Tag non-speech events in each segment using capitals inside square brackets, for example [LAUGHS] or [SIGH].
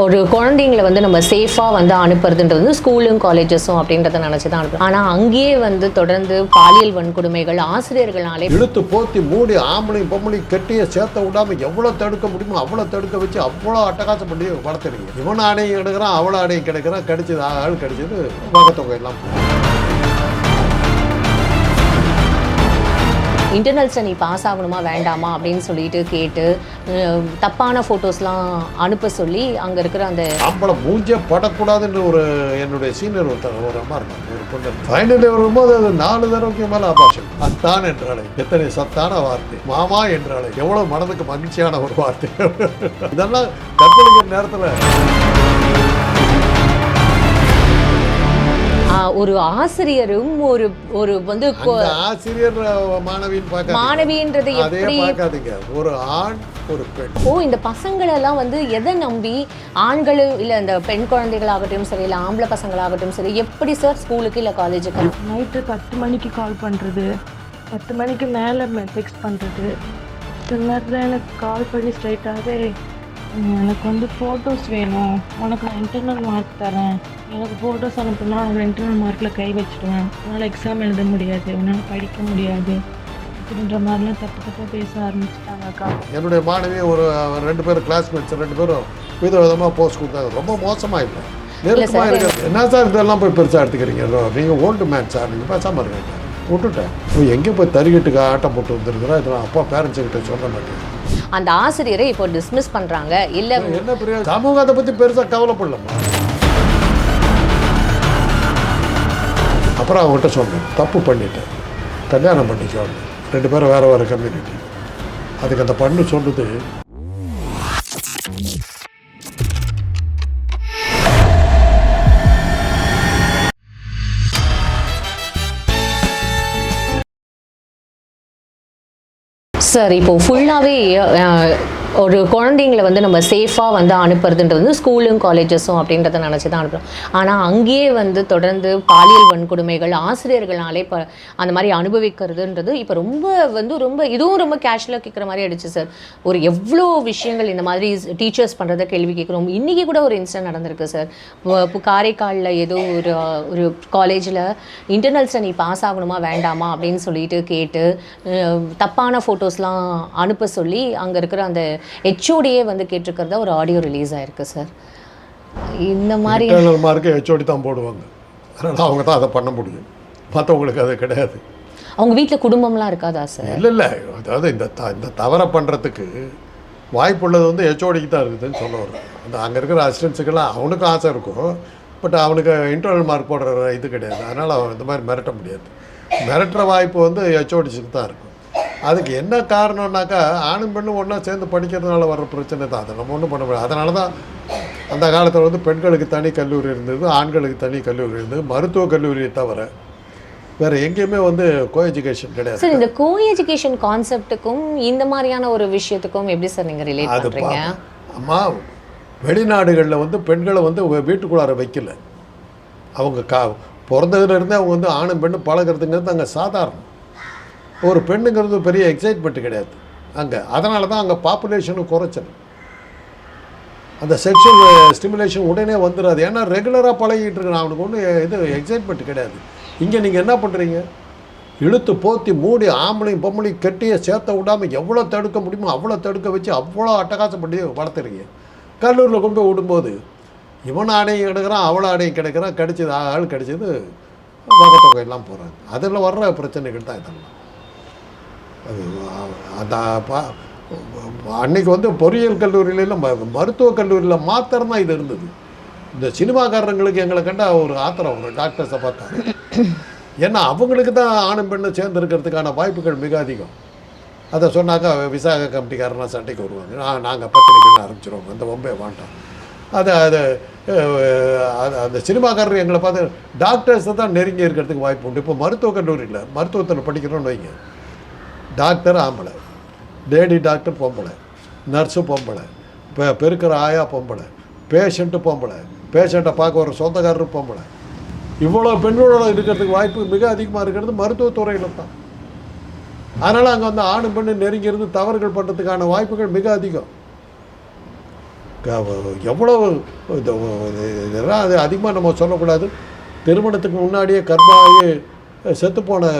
ஒரு குழந்தைங்களை வந்து நம்ம சேஃபாக வந்து அனுப்புறதுன்றது வந்து ஸ்கூலும் காலேஜஸும் அப்படின்றத நினச்சி தான் அனுப்புறோம். ஆனால் அங்கேயே வந்து தொடர்ந்து பாலியல் வன்கொடுமைகள் ஆசிரியர்களாலே இழுத்து போத்தி மூடி ஆம்பளையும் பொம்பளையும் கெட்டியை சேர்த்த விடாமல் எவ்வளோ தடுக்க முடியுமோ அவ்வளோ தடுக்க வச்சு அவ்வளோ அட்டகாசம் பண்ணி வளர்த்துறீங்க. இவன் ஆணையும் எடுக்கிறான் அவ்வளோ ஆணையும் கிடைக்கிறான் கடிச்சது ஆள் கடிச்சது தொகை எல்லாம் இன்டர்னல்ஸை நீ பாஸ் ஆகணுமா வேண்டாமா அப்படின்னு சொல்லிட்டு கேட்டு தப்பான ஃபோட்டோஸ்லாம் அனுப்ப சொல்லி அங்கே இருக்கிற அந்த ஆம்பளை மூஞ்சே படக்கூடாதுன்ற ஒரு என்னுடைய சீனியர் ஒருத்தர் ஒரு அம்மா இருந்தாங்க ஒரு பொண்ணு ஃபைனல் வரும்போது அது நாலு தடவைக்கு மேலே அபாஷன் அத்தான் என்றாலே எத்தனை சத்தான வார்த்தை. மாமா என்றாலே எவ்வளோ மனதுக்கு மகிழ்ச்சியான ஒரு வார்த்தை. [LAUGHS] இதெல்லாம் கற்பழிக்கிற நேரத்தில் ஒரு ஆசிரியரும் ஒரு ஒரு வந்து ஆசிரியர் பார்க்க மாணவின்றது எப்படி பார்க்காதீங்க. ஒரு ஆண் ஒரு பெண். ஓ இந்த பசங்களெல்லாம் வந்து எதை நம்பி ஆண்களும் இல்லை இந்த பெண் குழந்தைகளாகட்டும் சரி இல்லை ஆம்பளை பசங்களாகட்டும் சரி எப்படி சார் ஸ்கூலுக்கு இல்லை காலேஜுக்கு நைட்டு பத்து மணிக்கு கால் பண்ணுறது பத்து மணிக்கு மேலே டெக்ஸ்ட் பண்ணுறது சில நேரத்தில் எனக்கு கால் பண்ணி ஸ்ட்ரைட்டாகவே எனக்கு வந்து ஃபோட்டோஸ் வேணும். உனக்கு நான் இன்டர்னல் மார்க் தரேன். எனக்கு ஃபோட்டோஸ் அனுப்புனா உனக்கு இன்டர்னல் மார்க்கில் கை வச்சிடுவேன். உன்னால் எக்ஸாம் எழுத முடியாது. உன்னால் படிக்க முடியாது. அப்படின்ற மாதிரிலாம் தப்பு தப்பாக பேச ஆரம்பிச்சிட்டாங்கக்கா என்னுடைய மாணவி ஒரு ரெண்டு பேரும் கிளாஸ்மேட்ஸ் ரெண்டு பேரும் வித விதமாக போஸ்ட் கொடுத்தாங்க. ரொம்ப மோசமாக இல்லை. நெருக்கமாக இருக்கிறது என்ன சார் இதெல்லாம் போய் பெருசாக எடுத்துக்கிறீங்க? நீங்கள் ஓல்டு மேன் சார். நீங்கள் பேசாமல் இருங்க. விட்டுட்டேன். எங்கே போய் தறிகட்டுக்கு ஆட்டம் போட்டு வந்துருக்குறா? இதெல்லாம் அப்பா பேரண்ட்ஸ் கிட்ட சொல்ல மாட்டேன். அந்த ஆசிரியரை இப்போ டிஸ்மிஸ் பண்ணுறாங்க இல்லை என்ன பெரிய சமூகத்தை பற்றி பெருசாக கவலைப்படலாமா அப்புறம் அவங்ககிட்ட சொன்னேன் தப்பு பண்ணிட்டேன். கல்யாணம் பண்ணிக்கோங்க ரெண்டு பேரும் வேறு வேறு கம்யூனிட்டி அதுக்கு அந்த பண்ணு சொல்லுது சார் இப்போ ஃபுல்லாகவே ஒரு குழந்தைங்களை வந்து நம்ம சேஃபாக வந்து அனுப்புறதுன்றது வந்து ஸ்கூலும் காலேஜஸும் அப்படின்றத நினச்சி தான் அனுப்புகிறோம் ஆனால் அங்கேயே வந்து தொடர்ந்து பாலியல் வன்கொடுமைகள் ஆசிரியர்களாலே இப்போ அந்த மாதிரி அனுபவிக்கிறதுன்றது இப்போ ரொம்ப வந்து ரொம்ப இதுவும் ரொம்ப கேஷுவலாக கேட்குற மாதிரி ஆயிடுச்சு சார் ஒரு எவ்வளோ விஷயங்கள் இந்த மாதிரி டீச்சர்ஸ் பண்ணுறத கேள்வி கேட்குறோம் இன்றைக்கி கூட ஒரு இன்சிடென்ட் நடந்திருக்கு சார் இப்போ காரைக்காலில் ஏதோ ஒரு ஒரு காலேஜில் இன்டர்னல்ஸை நீ பாஸ் ஆகணுமா வேண்டாமா அப்படின்னு சொல்லிட்டு கேட்டு தப்பான ஃபோட்டோஸ்லாம் அனுப்ப சொல்லி அங்கே இருக்கிற அந்த ஹெச்ஓடியே வந்து கேட்டிருக்கிறதா ஒரு ஆடியோ ரிலீஸ் ஆயிருக்கு சார் இந்த மாதிரி மார்க்கு ஹெச்ஓடி தான் போடுவாங்க. அதனால் அவங்க தான் அதை பண்ண முடியும். மற்றவங்களுக்கு அது கிடையாது. அவங்க வீட்டில் குடும்பம்லாம் இருக்காதா சார் இல்லை இல்லை. அதாவது இந்த த இந்த தவறை பண்ணுறதுக்கு வாய்ப்புள்ளது வந்து ஹெச்ஓடிக்கு தான் இருக்குதுன்னு சொல்ல வர்றேன். அந்த அங்கே இருக்கிற அசிஸ்டன்ஸுக்கெல்லாம் அவனுக்கும் ஆசை இருக்கும். பட் அவனுக்கு இன்டர்னல் மார்க் போடுற இது கிடையாது. அதனால் அவன் இந்த மாதிரி மிரட்ட முடியாது. மிரட்டுற வாய்ப்பு வந்து ஹெச்ஓடிஸுக்கு தான் இருக்கும். அதுக்கு என்ன காரணம்னாக்கா ஆணும் பெண்ணும் ஒன்றா சேர்ந்து படிக்கிறதுனால வர்ற பிரச்சனை தான். அதை நம்ம ஒன்றும் பண்ண முடியாது. அதனால தான் அந்த காலத்தில் வந்து பெண்களுக்கு தனி கல்லூரி இருந்தது ஆண்களுக்கு தனி கல்லூரி இருந்தது மருத்துவக் கல்லூரியை தவிர வேறு எங்கேயுமே வந்து கோ எஜுகேஷன் கிடையாது. சார் இந்த கோ எஜுகேஷன் கான்செப்ட்டுக்கும் இந்த மாதிரியான ஒரு விஷயத்துக்கும் எப்படி சார் நீங்கள் ரிலேட் பண்ணுறீங்க அம்மா வெளிநாடுகளில் வந்து பெண்களை வந்து வீட்டுக்குள்ளார வைக்கல. அவங்க கா பிறந்ததுலேருந்தே அவங்க வந்து ஆணும் பெண்ணும் பழகிறதுங்கிறது அங்கே சாதாரணம். ஒரு பெண்ணுங்கிறது பெரிய எக்ஸைட்மெண்ட் கிடையாது. அங்கே அதனால தான் அங்கே பாப்புலேஷனும் குறைச்சல். அந்த செக்ஷுவல் ஸ்டிமுலேஷன் உடனே வந்துடாது ஏன்னா ரெகுலராக பழகிட்டு இருக்கிறான் அவனுக்கு ஒன்றும் இது எக்ஸைட்மெண்ட் கிடையாது. இங்கே நீங்கள் என்ன பண்ணுறீங்க இழுத்து போத்தி மூடி ஆம்பளையும் பொம்பளையும் கெட்டியை சேர்த்த விடாமல் எவ்வளோ தடுக்க முடியுமோ அவ்வளோ தடுக்க வச்சு அவ்வளோ அட்டகாசம் பண்ணி வளர்த்துறீங்க. கல்லூரியில் கொண்டு போய் விடும்போது இவன் ஆடையும் கிடைக்கிறான் அவ்வளோ ஆடையும் கிடைக்கிறான் கடிச்சது ஆள் கிடச்சிது வகத்தொகை எல்லாம் போகிறாங்க அதில் வர்ற பிரச்சனைகள் தான் இதெல்லாம். அது அந்த பா- அன்னைக்கு வந்து பொறியியல் கல்லூரியில ம மருத்துவக் கல்லூரியில் மாத்திரம்தான் இது இருந்தது. இந்த சினிமாக்காரங்களுக்கு எங்களை கண்டா ஒரு ஆத்திரம் ஒரு டாக்டர்ஸை பார்த்தா ஏன்னா அவங்களுக்கு தான் ஆணும் பெண்ணும் சேர்ந்து இருக்கிறதுக்கான வாய்ப்புகள் மிக அதிகம். அதை சொன்னாக்கா விசாக கமிட்டிக்காரனா சண்டைக்கு வருவாங்க. நான் நாங்கள் பத்திரிக்கைன்னு ஆரம்பிச்சிருவோம். அந்த ஒம்பே வேண்டாம். அதை அது அந்த சினிமாக்காரர் எங்களை பார்த்து டாக்டர்ஸை தான் நெருங்கி இருக்கிறதுக்கு வாய்ப்பு உண்டு. இப்போ மருத்துவக் கல்லூரியில் மருத்துவத்தில் படிக்கிறோன்னு வைங்க. டாக்டர் ஆம்பளை லேடி டாக்டர் பொம்பளை நர்ஸு பொம்பளை பெ பெருக்கிற ஆயா பொம்பளை பேஷண்ட்டு பொம்பளை பேஷண்ட்டை பார்க்க வர சொந்தக்காரர் பொம்பளை இவ்வளோ பெண்களோட இருக்கிறதுக்கு வாய்ப்பு மிக அதிகமாக இருக்கிறது மருத்துவத்துறையில் தான் அதனால் அங்கே வந்து ஆணும் பெண்ணு நெருங்கி இருந்து தவறுகள் பண்ணுறதுக்கான வாய்ப்புகள் மிக அதிகம் எவ்வளவு எவ்வளோ இது- இதெல்லாம் அது அதிகமாக நம்ம சொல்லக்கூடாது திருமணத்துக்கு முன்னாடியே கர்ப்பாகி செத்துப்போன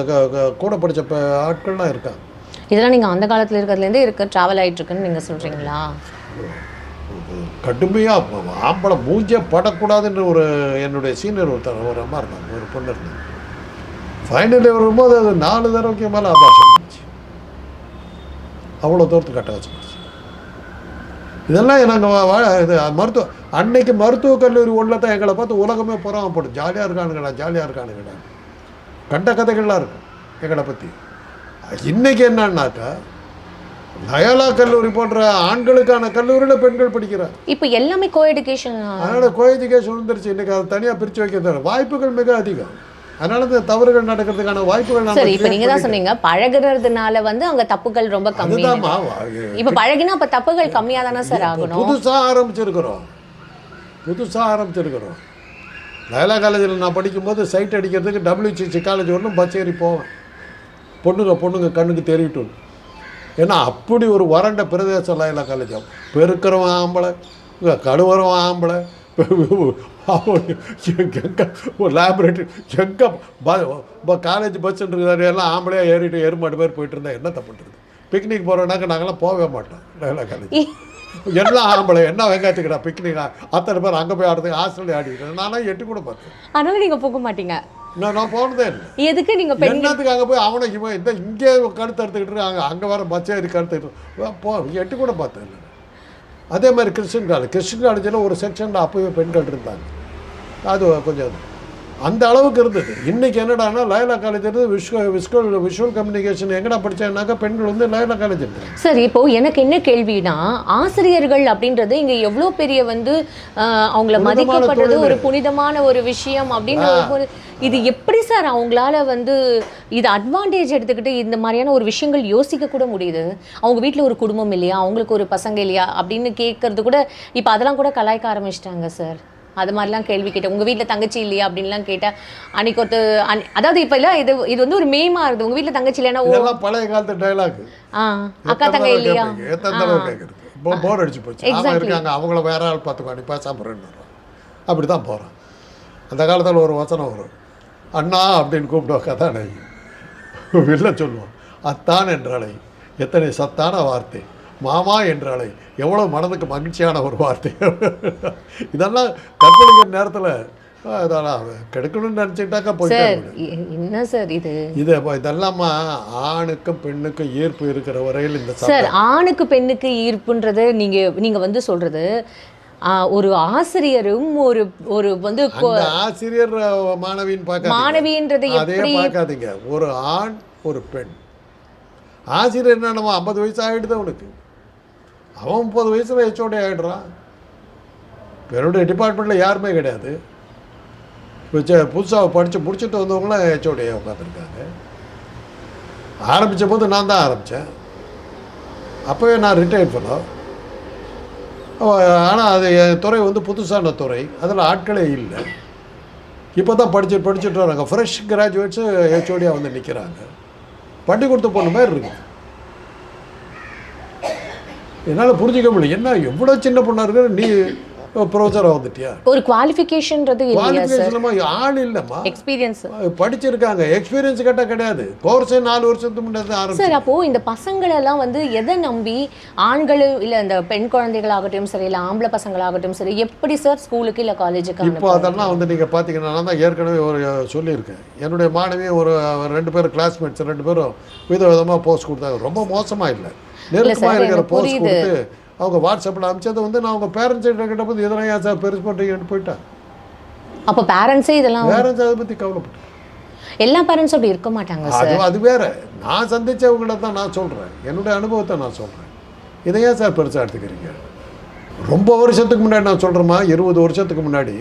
கூட படித்த ஆட்கள்லாம் இருக்காங்க. இதெல்லாம் நீங்கள் அந்த காலத்தில் இருக்கிறதுலேருந்தே இருக்க. ட்ராவல் ஆகிட்டுருக்குன்னு நீங்கள் சொல்கிறீங்களா கடுமையாக ஆம்பளை மூஞ்சே படக்கூடாதுன்ற ஒரு என்னுடைய சீனியர் ஒருத்தர் ஒரு அம்மா இருந்தாங்க ஒரு பொண்ணு இருந்தாங்க. ஃபைனல் வரும்போது அது நாலு தடவைக்கு மேலே ஆபாஷம் இருந்துச்சு அவ்வளோ தூரத்துக்கு கட்ட வச்சுருச்சு இதெல்லாம் நாங்கள் இது மருத்துவ அன்னைக்கு மருத்துவக் கல்லூரி உள்ள தான் எங்களை பார்த்து உலகமே பொறாமப்படும் ஜாலியாக இருக்கானுங்கடா ஜாலியாக இருக்கானுங்கடா. கண்ட கதைகள்லாம் இருக்கும் எங்களை பற்றி இன்னைக்கு என்னன்னாக்கா லயோலா கல்லூரி போன்ற ஆண்களுக்கான கல்லூரியில் பெண்கள் படிக்கிறார். இப்போ எல்லாமே கோ எஜுகேஷன் அதனால் கோ எஜுகேஷன் வந்துருச்சு. இன்னைக்கு அதை தனியாக பிரித்து வைக்க தேவை வாய்ப்புகள் மிக அதிகம். அதனால இந்த தவறுகள் நடக்கிறதுக்கான வாய்ப்புகள் சரி இப்போ நீங்கள் தான். சொன்னீங்க. பழகுறதுனால வந்து அங்கே தப்புகள் ரொம்ப கம்மி. இப்போ பழகினா அப்போ தப்புகள் கம்மியாக தானே சார் ஆகணும்? புதுசாக ஆரம்பிச்சிருக்கிறோம். புதுசாக ஆரம்பிச்சிருக்கிறோம். லயலா காலேஜில் நான் படிக்கும்போது சைட் அடிக்கிறதுக்கு டபிள்யூசிசி காலேஜ் ஒன்றும் பஸ் ஏறி போவேன். பொண்ணுங்க பொண்ணுங்க கண்ணுக்கு தெரிவிட்டு ஏன்னா அப்படி ஒரு வறண்ட பிரதேசம் லயலா காலேஜ். பெருக்கிறவன் ஆம்பளை கழுவுறவன் ஆம்பளை. எங்கே லேபரேட்டரி எங்கே காலேஜ் பஸ்ன்றது எல்லாம் ஆம்பளையாக ஏறிட்டு எருமாடு பேர் போயிட்டு இருந்தால் என்ன தப்புன்றது பிக்னிக் போகிறோன்னாக்க நாங்களாம் போகவே மாட்டோம் லயலா காலேஜ். எல்லாம் ஆம்பளை என்ன வெங்காயத்துக்குடா பிக்னிக் அத்தனை பேர் அங்கே போய் ஆடுறதுக்கு ஹாஸ்டல்ல ஆடிட்டு நானும் எட்டு கூட பார்த்தேன் அதனால நீங்கள் போக மாட்டீங்க. நான் நான் போனதே இல்லை. எதுக்கு நீங்கள் பெண் என்னத்துக்கு அங்கே போய் அவனை இவன் இந்த இங்கே கழுத்து எடுத்துக்கிட்டு இருக்காங்க அங்கே வர ஏறி கழுத்து போ எட்டு கூட பார்த்தேன் இல்லை. அதே மாதிரி கிறிஸ்டின் காலேஜ் கிறிஸ்டின் காலேஜில் ஒரு செக்ஷனில் அப்போவே பெண்கள் இருந்தாங்க. அது கொஞ்சம் அந்த அளவுக்கு இருந்தது. இன்றைக்கி என்னடான்னா லயலா காலேஜ் இருந்து விஸ்வ விஸ்வல் விஷுவல் கம்யூனிகேஷன் எங்கடா படித்தேன்னாக்கா பெண்கள் வந்து லயலா காலேஜ் இருக்காங்க சார் இப்போ எனக்கு என்ன கேள்வினா ஆசிரியர்கள் அப்படின்றது இங்க எவ்வளோ பெரிய வந்து அவங்கள மதிக்கப்படுறது. ஒரு புனிதமான ஒரு விஷயம் அப்படின்னு ஒரு இது எப்படி சார் அவங்களால வந்து இது அட்வான்டேஜ் எடுத்துக்கிட்டு இந்த மாதிரியான ஒரு விஷயங்கள் யோசிக்க கூட முடியுது? அவங்க வீட்டில் ஒரு குடும்பம் இல்லையா? அவங்களுக்கு ஒரு பசங்க இல்லையா? அப்படின்னு கேட்கறது கூட இப்போ அதெல்லாம் கூட கலாய்க்க ஆரம்பிச்சிட்டாங்க சார். அது மாதிரிலாம் கேள்வி கேட்டேன். உங்கள் வீட்டில் தங்கச்சி இல்லையா அப்படின்லாம் கேட்டேன். அன்னைக்கு ஒருத்த அன் அதாவது இப்போ இல்லை இது இது வந்து ஒரு மேமா இருக்குது. உங்கள் வீட்டில் தங்கச்சி இல்லைன்னா ஓ இதெல்லாம் பழைய காலத்து டைலாக் ஆ அக்கா தங்க இல்லையா? இப்போ போர் அடிச்சு போச்சு. Exactly. இருக்காங்க அவங்கள வேற ஆள் பார்த்துக்கோ நீ பேசாம ரெண்டு அப்படி தான் போகிறான் அந்த காலத்தில் ஒரு வசனம் வரும். அண்ணா அப்படின்னு கூப்பிடுவோம் கதானை வெளில சொல்லுவோம் அத்தான் என்றாலை எத்தனை சத்தான வார்த்தை. மாமா என்றாலை எவ்வளோ மனதுக்கு மகிழ்ச்சியான ஒரு வார்த்தை. இதெல்லாம் கற்பழிக்கிற நேரத்தில் அதெல்லாம் கெடுக்கணும்னு நினச்சிக்கிட்டாக்கா போயிட்டே என்ன சார் இது? இது இதெல்லாமா ஆணுக்கும் பெண்ணுக்கும் ஈர்ப்பு இருக்கிற வரையில் இந்த சார் ஆணுக்கு பெண்ணுக்கு ஈர்ப்புன்றது நீங்க நீங்க வந்து சொல்றது ஆ, ஒரு ஆசிரியரும் ஒரு ஒரு வந்து ஆசிரியர் அஹ், மாணவின்னு பார்க்காதீங்க. மாணவின்றது அதே பார்க்காதீங்க. ஒரு ஆண் ஒரு பெண். ஆசிரியர் என்ன நம்ம ஐம்பது வயசு ஆகிடுது அவனுக்கு. அவன் முப்பது வயசில் ஹெச்ஓடி ஆகிடுறான் என்னுடைய டிபார்ட்மெண்ட்டில் யாருமே கிடையாது. புதுசாக படித்து முடிச்சுட்டு வந்தவங்களாம் ஹெச்ஓடியாக உட்காந்துருக்காங்க ஆரம்பித்த போது நான் தான் ஆரம்பித்தேன் அப்போவே நான் ரிட்டையர்ட் பண்ணோ ஆனால் அது என் துறை வந்து புதுசான துறை. அதில் ஆட்களே இல்லை. இப்போ தான் படிச்சு படிச்சுட்டு வராங்க. ஃப்ரெஷ் கிராஜுவேட்ஸு ஹெச்ஓடியாக வந்து நிற்கிறாங்க பட்டி கொடுத்த பொண்ணு மாதிரி இருக்குது. என்னால் புரிஞ்சிக்க முடியல. என்ன எவ்வளோ சின்ன பொண்ணாக இருக்கிற நீ ப்ரொஃபஸராக வந்துட்டியா? ஒரு சார் குவாலிஃபிகேஷன்மா ஆள் இல்லைம்மா. எக்ஸ்பீரியன்ஸ் படிச்சிருக்காங்க. எக்ஸ்பீரியன்ஸ் கேட்டால் கிடையாது. கோர்ஸே நாலு வருஷத்துக்கு முன்னாடி ஆரம்பிச்சு. சார் அப்போ இந்த பசங்களெல்லாம் வந்து எதை நம்பி ஆண்கள் இல்ல இந்த பெண் குழந்தைகளாகட்டும் சரி இல்ல ஆம்பளை பசங்களாகட்டும் சரி எப்படி சார் ஸ்கூலுக்கு இல்ல காலேஜுக்கு இப்போ அதெல்லாம் வந்து நீங்கள் பார்த்தீங்கன்னா நான் தான் ஏற்கனவே ஒரு சொல்லியிருக்கேன். என்னுடைய மாணவி ஒரு ரெண்டு பேரும் கிளாஸ்மேட்ஸ் ரெண்டு பேரும் வித விதமாக போஸ்ட் கொடுத்தாங்க. ரொம்ப மோசமாக இல்லை. நெருக்கமாக இருக்கிற போஸ்ட். கொடுத்து அவங்க வாட்ஸ்அப்பில் அனுப்பிச்சதை வந்து நான் அவங்க பேரண்ட்ஸ் கிட்ட இதெல்லாம் ஏன் சார் பெருசு பண்ணுறீங்கன்னு போயிட்டேன். அப்போ பேரண்ட்ஸே இதெல்லாம் பேரண்ட்ஸ் அதை பற்றி கவலைப்பட்டு எல்லா பேரண்ட்ஸும் அப்படி இருக்க மாட்டாங்க சார். அது வேற. நான் சந்திச்சவங்கள தான் நான் சொல்கிறேன் என்னுடைய அனுபவத்தை நான் சொல்கிறேன் இதை ஏன் சார் பெருசாக எடுத்துக்கிறீங்க? ரொம்ப வருஷத்துக்கு முன்னாடி நான் சொல்கிறேம்மா இருபது வருஷத்துக்கு முன்னாடி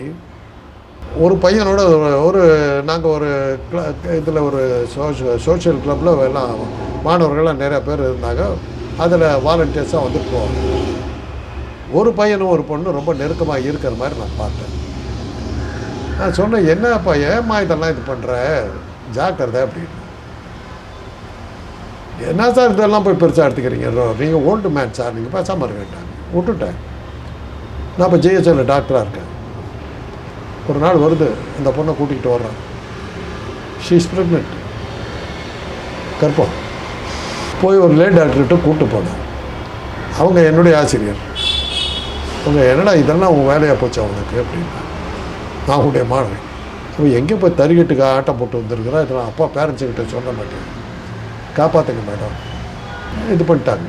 ஒரு பையனோட ஒரு- ஒரு நாங்கள் ஒரு இதில் ஒரு சோஷ சோஷியல் கிளப்பில் எல்லாம் மாணவர்கள்லாம் நிறையா பேர் இருந்தாங்க. அதில் வாலண்டியர்ஸாக வந்து போவாங்க. ஒரு பையனும் ஒரு பொண்ணு ரொம்ப நெருக்கமாக இருக்கிற மாதிரி நான் பார்த்தேன். நான் சொன்னேன் என்னப்பா ஏம்மா இதெல்லாம் இது பண்ணுற ஜாக்கிரதை அப்படின்னு. என்ன சார் இதெல்லாம் போய் பெருசாக எடுத்துக்கிறீங்க? நீங்கள் ஓல்டு மேன் சார் நீங்கள் பேசாமல் இருக்கட்டாங்க விட்டுட்டேன். நான் இப்போ ஜிஹெச்எல்ல டாக்டராக இருக்கேன். ஒரு நாள் வருது அந்த பொண்ணை கூட்டிகிட்டு வர்றேன். ஷீஸ் ப்ரெக்னென்ட் கற்பம் போய் ஒரு லே டாக்டர்கிட்ட கூப்பிட்டு போனேன் அவங்க என்னுடைய ஆசிரியர். அவங்க என்னடா இதெல்லாம் உன் வேலையாக போச்சு அவனுக்கு? அப்படின்னா நான் உடைய மாணவி. அவன் எங்கே போய் தறிக்கட்டுக்கு ஆட்டம் போட்டு வந்திருக்கிறா? இதெல்லாம் அப்பா பேரண்ட்ஸுக்கிட்ட சொல்ல மாட்டேன். காப்பாற்றுங்க மேடம் இது பண்ணிட்டாங்க.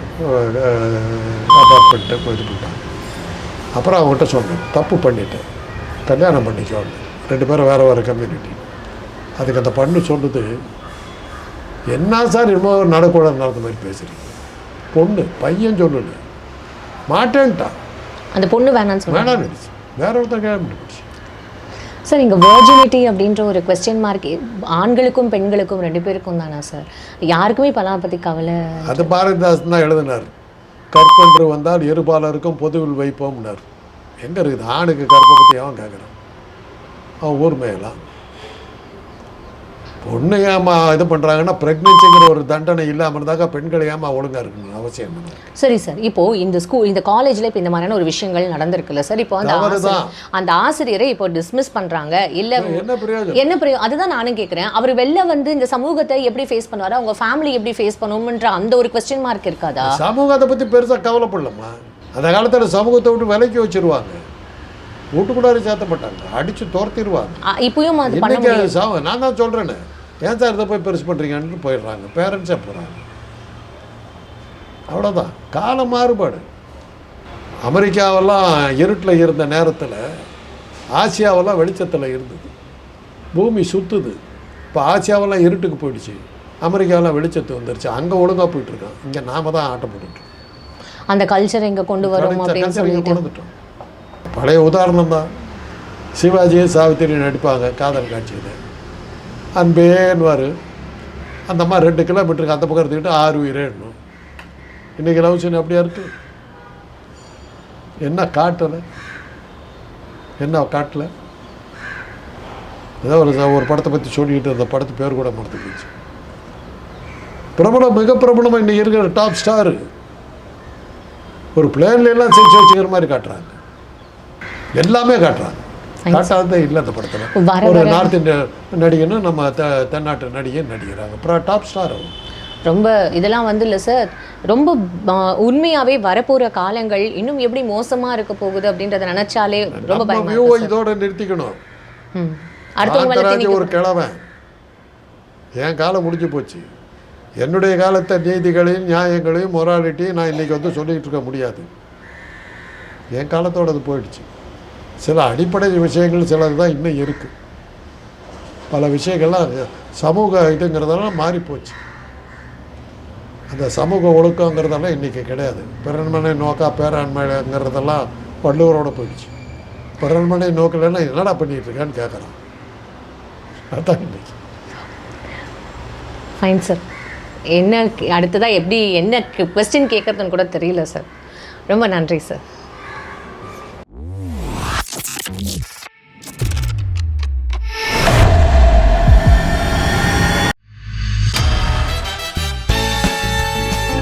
அப்பார்ட்மெண்ட்டு இது பண்ணிட்டாங்க. அப்புறம் அவங்ககிட்ட சொன்னேன். தப்பு பண்ணிட்டேன். கல்யாணம் பண்ணிக்கோன்னு. ரெண்டு பேரும் வேறு வேறு கம்யூனிட்டி அதுக்கு அந்த பண்ணு சொன்னது என்ன சார் என்னமோ நடக்கூடாது நடந்த மாதிரி பேசுகிறீங்க பொண்ணு பையன் சொல்லல. மாட்டேன்ட்டான் அந்த பொண்ணு வேணாம்னு சொல்லுவாங்க வேணாம் வேற ஒருத்தர் கல்யாணம். சார் இங்கே வெர்ஜினிட்டி அப்படின்ற ஒரு கொஸ்டின் மார்க் ஆண்களுக்கும் பெண்களுக்கும் ரெண்டு பேருக்கும் தானா சார்? யாருக்குமே இப்போலாம் பற்றி கவலை அது பாரதிதாசன் தான் எழுதினார். கற்பன்று வந்தால் இருபாலருக்கும் பொதுவில் வைப்போம்னார். எங்கே இருக்குது? ஆணுக்கு கற்பை பற்றி அவன் கேட்குறான் அவன் ஊர் மேயலாம் பொண்ணு ஏமா இது பண்ணுறாங்கன்னா ப்ரெக்னென்சிங்கிற ஒரு தண்டனை இல்லாமல் இருந்தாக்கா பெண்கள் ஏமா ஒழுங்காக இருக்கணும் அவசியம் சரி சார். இப்போ இந்த ஸ்கூல் இந்த காலேஜ்ல இப்போ இந்த மாதிரியான ஒரு விஷயங்கள் நடந்திருக்குல்ல சார்? இப்போ அந்த அந்த ஆசிரியரை இப்போ டிஸ்மிஸ் பண்றாங்க. இல்ல என்ன பிரயோஜனம்? என்ன பிரயோ அதுதான் நானும் கேட்குறேன் அவர் வெளில வந்து இந்த சமூகத்தை எப்படி ஃபேஸ் பண்ணுவாரு? அவங்க ஃபேமிலி எப்படி ஃபேஸ் பண்ணுவோம்ன்ற அந்த ஒரு கொஸ்டின் மார்க் இருக்காதா? சமூகத்தை பற்றி பெருசாக கவலைப்படலம்மா. அந்த காலத்தில் சமூகத்தை விட்டு விலைக்கு வச்சிருவாங்க. வீட்டுக்குள்ளார சேர்த்த மாட்டாங்க அடித்து துரத்திடுவாங்க இப்பயும் நான் தான் சொல்கிறேன்னு ஏன் சார் இதை போய் பெருசு பண்ணுறீங்கன்னு போயிடுறாங்க. பேரண்ட்ஸே போகிறாங்க அவ்வளோதான் கால மாறுபாடு. அமெரிக்காவெல்லாம் இருட்டில் இருந்த நேரத்தில் ஆசியாவெல்லாம் வெளிச்சத்தில் இருந்தது. பூமி சுற்றுது இப்போ ஆசியாவெல்லாம் இருட்டுக்கு போயிடுச்சு. அமெரிக்காவெல்லாம் வெளிச்சத்து வந்துருச்சு. அங்கே ஒழுங்காக போயிட்டுருக்கான் இங்கே நாம தான் ஆட்டம் போட்டுட்ருக்கோம் அந்த கல்ச்சர் இங்க கொண்டு வரோம் அப்படின்னு சொல்லிட்டு. பழைய உதாரணம் தான். சிவாஜியும் சாவித்திரி நடிப்பாங்க காதல் காட்சியில். அன்பேன்வார் அந்த அம்மா ரெண்டு கிலோமீட்டருக்கு அந்த பக்கம் இருந்துக்கிட்டு ஆறு உயிரேடணும் இன்றைக்கி லவ் சீன் அப்படியா இருக்கு? என்ன காட்டலை? என்ன காட்டலை? ஏதோ ஒரு ஒரு படத்தை பற்றி சொல்லிக்கிட்டு இருந்த படத்து பேர் கூட மறந்து போச்சு. பிரபலம் மிக பிரபலமாக இன்றைக்கி இருக்கிற டாப் ஸ்டாரு ஒரு பிளேன்லாம் எல்லாம் வச்சுக்கிற மாதிரி காட்டுறாங்க. எல்லாமே காட்டுறாங்க. காட்டாததே இல்லை அந்த படத்தில். ஒரு நார்த் இந்திய நடிகன்னு நம்ம த தென்னாட்டு நடிகை நடிக்கிறாங்க அப்புறம் டாப் ஸ்டார் அவங்க. ரொம்ப இதெல்லாம் வந்து இல்லை சார் ரொம்ப ஆ, உண்மையாவே வரப்போற காலங்கள் இன்னும் எப்படி மோசமா இருக்க போகுது அப்படின்றத நினைச்சாலே ரொம்ப நம்ம பயமா வியூவை இருக்கு இதோட நிறுத்திக்கணும். திணிக்க- ஒரு கிழவன். என் காலம் முடிஞ்சு போச்சு. என்னுடைய காலத்தை நீதிகளையும் நியாயங்களையும் மொராலிட்டியும் நான் இன்றைக்கி வந்து சொல்லிக்கிட்டு இருக்க முடியாது. என் காலத்தோட அது போயிடுச்சு. சில அடிப்படை விஷயங்கள் சிலது தான் இன்னும் இருக்குது பல விஷயங்கள்லாம் சமூக இதுங்கிறதெல்லாம் மாறிப்போச்சு அந்த சமூக ஒழுக்கங்கிறதெல்லாம் இன்றைக்கி கிடையாது. பிறன்மனை நோக்கா பேராண்மைங்கிறதெல்லாம் வள்ளுவரோடு போயிடுச்சு. பிறன்மனை நோக்கலைன்னா என்னடா பண்ணிட்டு இருக்கான்னு கேட்குறான் அதுதான் இன்றைக்கி ஃபைன் சார் என்ன அடுத்ததாக எப்படி என்ன கொஸ்டின் கேட்கறதுன்னு கூட தெரியல சார் ரொம்ப நன்றி சார்